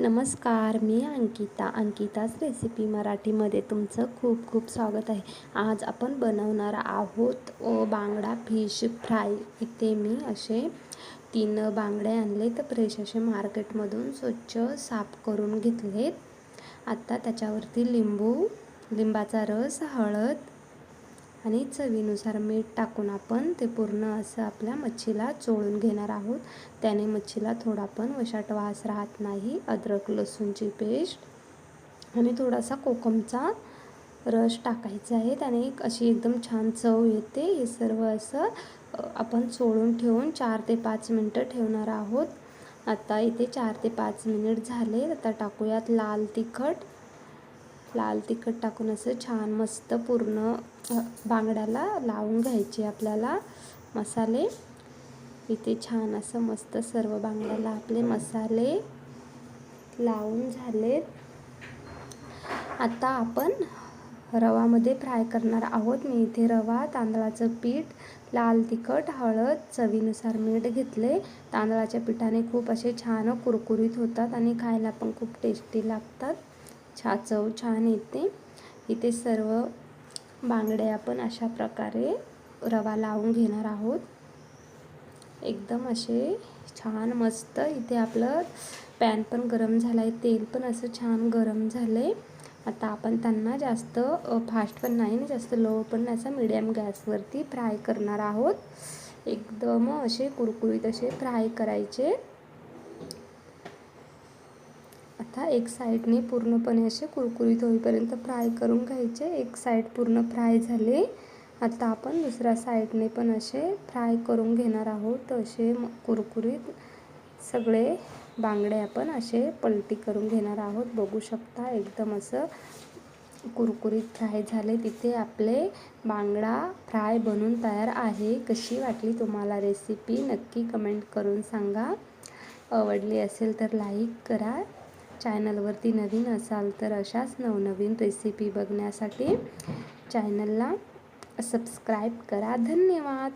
नमस्कार मी अंकिता. अंकिताच रेसिपी मराठीमध्ये तुमचं खूप खूप स्वागत आहे. आज आपण बनवणार आहोत अ, बांगडा फिश फ्राय इथे मी असे तीन बांगडे आणले तर फ्रेश असे मार्केटमधून स्वच्छ साफ करून घेतलेत. आता त्याच्यावरती लिंबू लिंबाचा रस हळद आणि चवीनुसार मीठ टाकून आपण ते पूर्ण असं आपल्या मच्छीला चोळून घेणार आहोत. त्याने मच्छीला थोडा पण वशाट वास राहत नाही. अद्रक लसूणची पेस्ट आणि थोडासा कोकमचा रस टाकायचा आहे. त्याने एक अशी एकदम छान चव येते. हे सर्व असं आपण चोळून ठेवून चार ते पाच मिनटं ठेवणार आहोत. आता इथे चार ते पाच मिनिट झाले आता टाकूयात लाल तिखट. लाल तिखट टाकून असं छान मस्त पूर्ण बांगड्याला लावून घ्यायचे आपल्याला मसाले. इथे छान असं मस्त सर्व बांगड्याला आपले मसाले लावून झालेत. आता आपण रवामध्ये फ्राय करणार आहोत. मी इथे रवा तांदळाचं पीठ लाल तिखट हळद चवीनुसार मीठ घेतले. तांदळाच्या पिठाने खूप असे छान कुरकुरीत होतात आणि खायला पण खूप टेस्टी लागतात. छा चव छान येते. इथे सर्व बांगडे आपण अशा प्रकारे रवा लावून घेणार आहोत. एकदम असे छान मस्त इथे आपलं पॅन पण गरम झालं आहे तेल पण असं छान गरम झालं आहे आता आपण त्यांना जास्त फास्ट पण नाही ना जास्त लो पण नाही असं मिडियम गॅसवरती फ्राय करणार आहोत. एकदम असे कुरकुरीत असे फ्राय करायचे. आता एक साईडने पूर्णपणे असे कुरकुरीत होईपर्यंत फ्राय करून घ्यायचे. एक साईड पूर्ण फ्राय झाले. आता आपण दुसऱ्या साईडने पण असे फ्राय करून घेणार आहोत. असे कुरकुरीत सगळे बांगडे आपण असे पलटी करून घेणार आहोत. बघू शकता एकदम असं कुरकुरीत फ्राय झाले. तिथे आपले बांगडा फ्राय बनून तयार आहे. कशी वाटली तुम्हाला रेसिपी नक्की कमेंट करून सांगा. आवडली असेल तर लाईक करा. चॅनलवरती नवीन असाल तर अशाच नवनवीन रेसिपी बघण्यासाठी चॅनलला सबस्क्राईब करा. धन्यवाद.